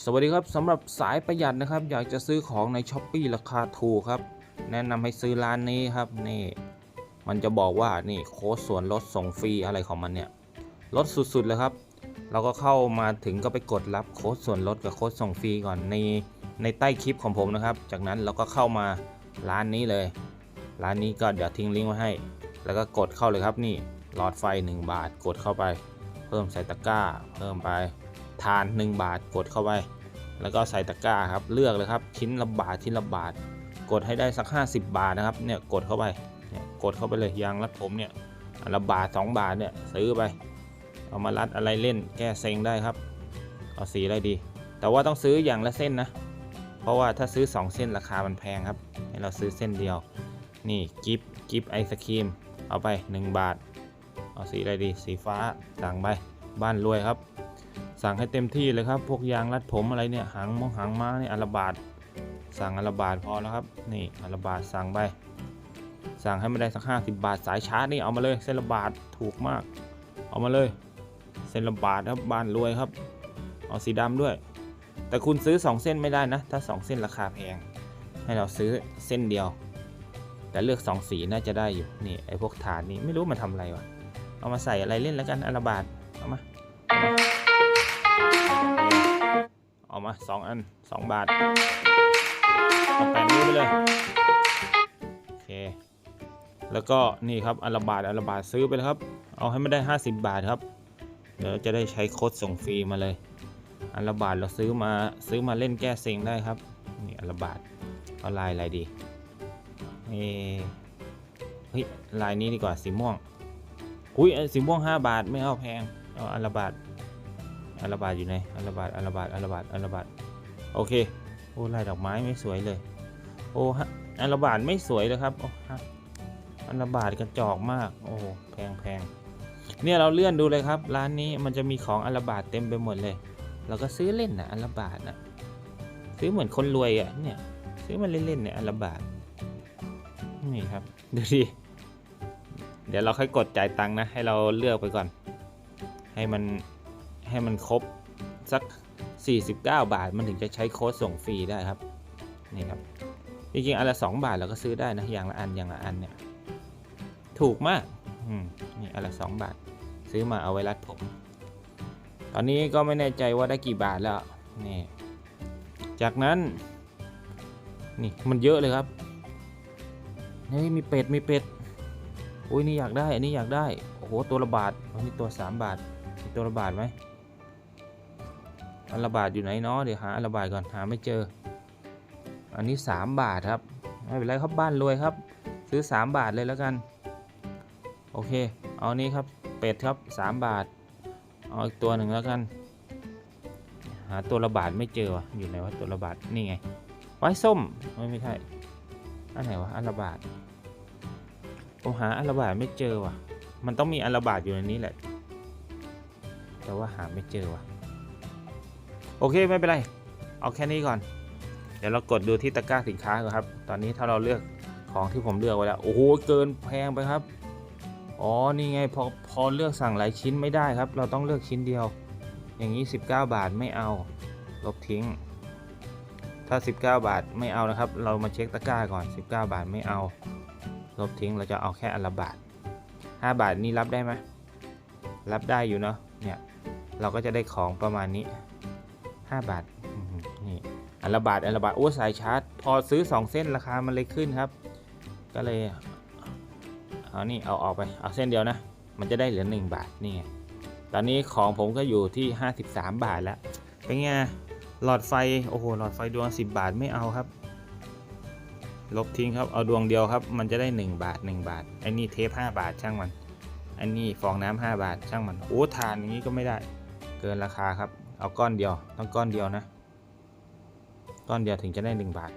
สวัสดีครับสำหรับสายประหยัดนะครับ อยากจะซื้อของในช้อปปีราคาถูกครับ แนะนำให้ซื้อร้านนี้ครับนี่มันจะบอกว่านี่โค้ดส่วนลดส่งฟรีอะไรของมันเนี่ยลดสุดๆเลยครับ เราก็เข้ามาถึงก็ไปกดรับโค้ดส่วนลดกับโค้ดส่งฟรีก่อนในในใต้คลิปของผมนะครับ จากนั้นเราก็เข้ามาร้านนี้เลย ร้านนี้ก็เดี๋ยวทิ้งลิงก์ไว้ให้ แล้วก็กดเข้าเลยครับนี่หลอดไฟ 1 บาทกดเข้าไป เพิ่มใส่ตะกร้า เพิ่มไป ทาน 1 บาทกดเข้าไป แล้วก็ใส่ตะกร้าครับเลือกเลยครับชิ้นละบาทชิ้นละบาท กดให้ได้สัก 50 บาทนะครับเนี่ยกดเข้าไปเนี่ยกดเข้าไปเลยยางรัดผมเนี่ยอันละบาท 2 บาทเนี่ยซื้อไป เอามารัดอะไรเล่นแก้เซ็งได้ครับ เอาสีอะไรดี แต่ว่าต้องซื้ออย่างละเส้นนะ เพราะว่าถ้าซื้อ 2 เส้นราคามันแพงครับ ให้เราซื้อเส้นเดียว นี่กิฟกิฟไอศครีมเอาไป 1 บาท เอาสีอะไรดี สีฟ้าสั่งไป บ้านรวยครับ สั่งให้เต็มที่เลยครับ พวกยางรัดผมอะไรเนี่ยหางมองหางม้านี่ยอัลบาทสั่งอัลบาทพอแล้วครับ นี่อัลบาทสั่งไป สั่งให้ไม่ได้สักห้าสิบาทสายชาร์จนี่เอามาเลยเส้นละบาทถูกมาก เอามาเลยเส้นละบาทครับบ้านรวยครับ เอาสีดำด้วย แต่คุณซื้อ 2 เส้นไม่ได้นะ ถ้า 2 เส้นราคาแพง ให้เราซื้อเส้นเดียว แต่เลือก 2 สีน่าจะได้อยู่ นี่ไอ้พวกฐานนี่ไม่รู้มาทำอะไรวะ เอามาใส่อะไรเล่นแล้วกันอัลบาทเอามาเอามา เอามาสองอัน2บาทเอาแปะนิ้วไปเลยโอเคแล้วก็นี่ครับอันละบาทอันละบาทซื้อไปเลยครับ เอาให้ไม่ได้ 50 บาทครับ เดี๋ยวจะได้ใช้โค้ดส่งฟรีมาเลย อันละบาทเราซื้อมาซื้อมาเล่นแก้เซ็งได้ครับนี่อันละบาทเอาลายอะไรดีเออเฮ้ยลายนี้ดีกว่าสีม่วงอุ้ยสีม่วง 5 บาทไม่เอาแพงเอาอันละบาท อัลบาทอยู่ไหนอัลบาทอัลบาทอัลบาทอัลบาทโอเคโอ้ลายดอกไม้ไม่สวยเลย โอ้ฮะอัลบาทไม่สวยเลยครับโอ้ฮะอัลบาทกระจอกมาก โอ้แพงแพงเนี่ยเราเลื่อนดูเลยครับ ร้านนี้มันจะมีของอัลบาทเต็มไปหมดเลย เราก็ซื้อเล่นนะอัลบาทนะซื้อเหมือนคนรวยอะ่ะเนี่ยซื้อมาเล่นๆเนี่ยอัลบาทนี่ครับดูดิเดี๋ยวเราค่อยกดจ่ายตังค์นะ ให้เราเลือกไปก่อน ให้มัน ให้มันครบสัก 49 บาท มันถึงจะใช้โค้ดส่งฟรีได้ครับ นี่ครับ จริงๆ อันละ 2 บาทเราก็ซื้อได้นะ อย่างละอัน อย่างละอันเนี่ย ถูกมาก อืม นี่อันละ 2 บาท ซื้อมาเอาไว้รัดผม ตอนนี้ก็ไม่แน่ใจว่าได้กี่บาทแล้ว นี่ จากนั้น นี่มันเยอะเลยครับเฮ้ยมีเป็ด มีเป็ด อุ้ยนี่อยากได้ อันนี้อยากได้ โอ้โห ตัวละบาทอันนี้ตัว 3 บาท มีตัวละบาทไหม อัลบาทอยู่ไหนเนาะเดี๋ยวหาอัลบาทก่อนหาไม่เจอ อันนี้ 3 บาทครับไม่เป็นไรครับบ้านรวยครับ ซื้อ 3 บาทเลยแล้วกัน โอเค เอานี้ครับเป็ดครับ 3 บาท เอาอีกตัวหนึ่งแล้วกัน หาตัวระบาดไม่เจอวะอยู่ไหนวะตัวระบาดนี่ไงไว้ส้มไม่ใช่อันไหนวะอันระบาดผมหาอันระบาดไม่เจอวะมันต้องมีอันระบาดอยู่ในนี้แหละ แต่ว่าหาไม่เจอวะ โอเคไม่เป็นไร เอาแค่นี้ก่อน เดี๋ยวเรากดดูที่ตะกร้าสินค้าก่อนครับ ตอนนี้ถ้าเราเลือกของที่ผมเลือกไว้แล้ว โอ้โห เกินแพงไปครับ อ๋อ นี่ไงพอพอเลือกสั่งหลายชิ้นไม่ได้ครับ เราต้องเลือกชิ้นเดียว อย่างนี้ 19 บาทไม่เอา ลบทิ้ง ถ้า 19 บาทไม่เอานะครับ เรามาเช็คตะกร้าก่อน 19 บาทไม่เอา ลบทิ้ง เราจะเอาแค่อันละบาท 5 บาทนี่รับได้ไหมรับได้อยู่เนาะ เนี่ย เราก็จะได้ของประมาณนี้ 5 บาทนี่อันละบาทอันละบาทโอ้สายชาร์จ พอซื้อ 2 เส้นราคามันเลยขึ้นครับ ก็เลยเอานี่เอาออกไปเอาเส้นเดียวนะ มันจะได้เหลือ 1 บาทนี่ไงตอนนี้ของผมก็อยู่ที่ 53 บาทแล้วเป็นไงหลอดไฟโอ้โหหลอดไฟดวง 10 บาทไม่เอาครับ ลบทิ้งครับเอาดวงเดียวครับ มันจะได้ 1 บาท 1 บาทไอ้นี่เทป5บาทช่างมันอันนี้ฟองน้ำ5บาทช่างมันโอ้ทานอย่างนี้ก็ไม่ได้ เกินราคาครับ เอาก้อนเดียวต้องก้อนเดียวนะ ก้อนเดียวถึงจะได้ 1 บาท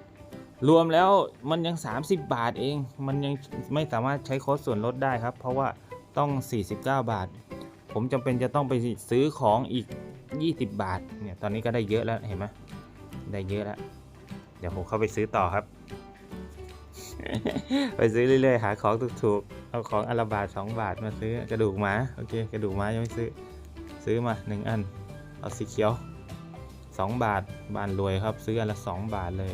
รวมแล้วมันยัง 30 บาทเอง มันยังไม่สามารถใช้โค้ดส่วนลดได้ครับ เพราะว่าต้อง 49 บาท ผมจำเป็นจะต้องไปซื้อของอีก 20 บาท เนี่ยตอนนี้ก็ได้เยอะแล้วเห็นไหมได้เยอะแล้ว เดี๋ยวผมเข้าไปซื้อต่อครับ ไปซื้อเรื่อยๆหาของถูกๆ เอาของอัลบาท 2 บาทมาซื้อกระดูกหมาโอเค กระดูกหมายังไม่ซื้อซื้อมา 1 อัน เอาสีเขียว 2 บาทบานรวยครับซื้ออันละ 2 บาทเลย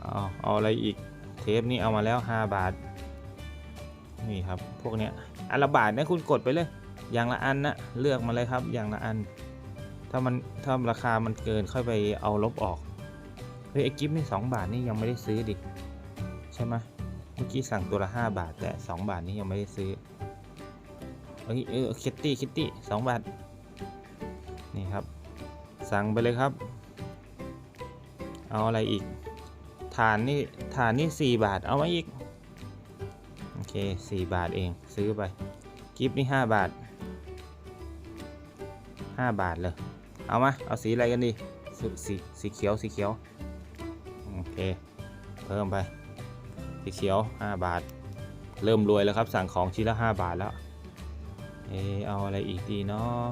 เอาเอาอะไรอีกเทปนี้เอามาแล้ว 5 บาท นี่ครับพวกเนี้ยอันละบาทนะคุณกดไปเลย อย่างละอันนะเลือกมาเลยครับอย่างละอัน ถ้ามันถ้าราคามันเกินค่อยไปเอาลบออกเฮ้ยไอกิฟนี่สบาทนี่ยังไม่ได้ซื้อดิใช่ไหมเมื่อกี้สั่งตัวละ 5 บาท แต่ 2 บาทนี่ยังไม่ได้ซื้อเฮ้ยเออคิตตี้คิตตี้สองบาท นี่ครับ สั่งไปเลยครับ เอาอะไรอีก ฐานนี่ฐานนี่4บาท เอามาอีก โอเค 4 บาทเองซื้อไป กิฟนี่ 5 บาท 5 บาทเลย เอามา เอาสีอะไรกันดีสสีสีเขียวสีเขียว โอเค เพิ่มไป สีเขียว 5 บาท เริ่มรวยแล้วครับ สั่งของชิ้นละ 5 บาทแล้ว เออเอาอะไรอีกดีเนาะ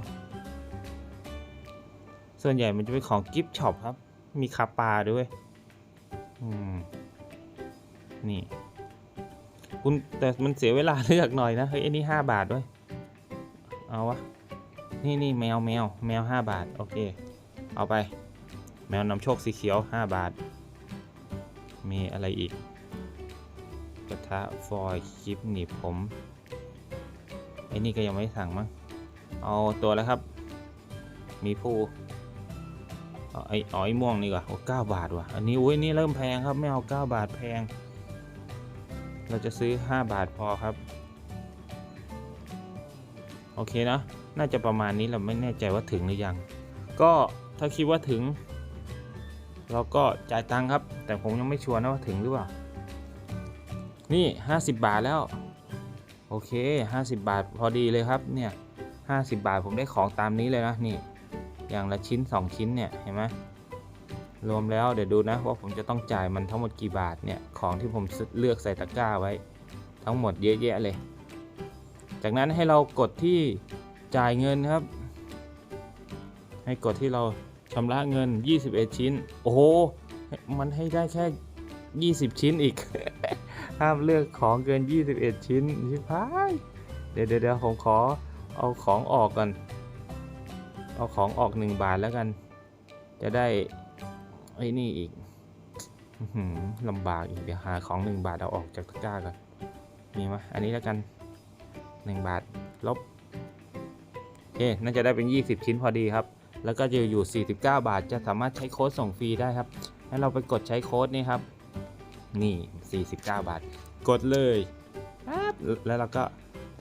ส่วนใหญ่มันจะเป็นของกิฟต์ช็อปครับ มีคาปาด้วยอืมนี่คุณแต่มันเสียเวลาเลือกหน่อยนะ เฮ้ยอันนี้ห้าบาทด้วย เอาวะ นี่นี่แมวแมวแมวห้าบาท โอเค เอาไป แมวนำโชคสีเขียวห้าบาท มีอะไรอีก กระทะฟอยล์คลิปหนีบผมไอ้นี่ก็ยังไม่สั่งมั้ง เอาตัวแล้วครับ มีผู้ ไอ้อ๋อไอ้ม่วงนี่ก่อนโอ้เก้าบาทว่ะ อันนี้อุ้ยนี่เริ่มแพงครับ ไม่เอาเก้าบาทแพง เราจะซื้อ5บาทพอครับ โอเคนะ น่าจะประมาณนี้เราไม่แน่ใจว่าถึงหรือยัง ก็ถ้าคิดว่าถึง เราก็จ่ายตังค์ครับ แต่ผมยังไม่ชัวร์นะว่าถึงหรือเปล่า นี่ 50 บาทแล้ว โอเค 50 บาทพอดีเลยครับ เนี่ย50 บาทผมได้ของตามนี้เลยนะ นี่ อย่างละชิ้น 2 ชิ้นเนี่ยเห็นไหมรวมแล้วเดี๋ยวดูนะว่าผมจะต้องจ่ายมันทั้งหมดกี่บาทเนี่ยของที่ผมเลือกใส่ตะกร้าไว้ ทั้งหมดเยอะแยะเลย จากนั้นให้เรากดที่จ่ายเงินครับ ให้กดที่เราชำระเงิน 21 ชิ้น โอ้โห มันให้ได้แค่ 20 ชิ้นอีก ห้ามเลือกของเกิน 21 ชิ้นชิบหายเดี๋ยวเดี๋ยวผมขอเอาของออกก่อน เอาของออก1บาทแล้วกัน จะได้ไอ้นี่อีกลำบากอีกเดี๋ยวหาของ1บาทเอาออกจากตะกร้าก่อนมีไหมอันนี้แล้วกัน1บาทลบโอเคน่าจะได้เป็น 20 ชิ้นพอดีครับ แล้วก็จะอยู่ 49 บาท จะสามารถใช้โค้ดส่งฟรีได้ครับ ให้เราไปกดใช้โค้ดนี่ครับ นี่ 49 บาท กดเลยปั๊บแล้วเราก็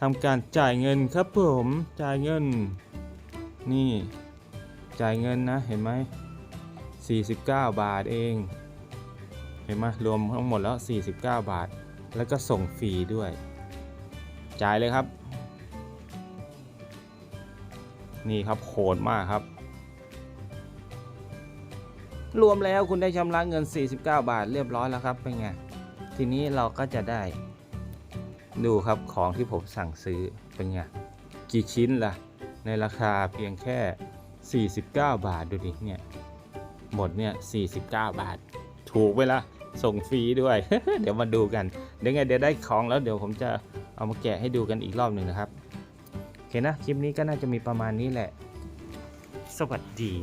ทำการจ่ายเงินครับผม จ่ายเงิน นี่จ่ายเงินนะเห็นไหม 49 บาทเอง เห็นไหมรวมทั้งหมดแล้ว 49 บาท แล้วก็ส่งฟรีด้วย จ่ายเลยครับ นี่ครับโหดมากครับ รวมแล้วคุณได้ชำระเงิน 49 บาทเรียบร้อยแล้วครับเป็นไง ทีนี้เราก็จะได้ ดูครับของที่ผมสั่งซื้อเป็นไง กี่ชิ้นล่ะ ในราคาเพียงแค่ 49 บาทดูดิเนี่ย หมดเนี่ย 49 บาท ถูกไปละส่งฟรีด้วย เดี๋ยวมาดูกัน เดี๋ยวไงเดี๋ยวได้ของแล้วเดี๋ยวผมจะเอามาแกะให้ดูกันอีกรอบหนึ่งนะครับ โอเคนะ คลิปนี้ก็น่าจะมีประมาณนี้แหละ สวัสดี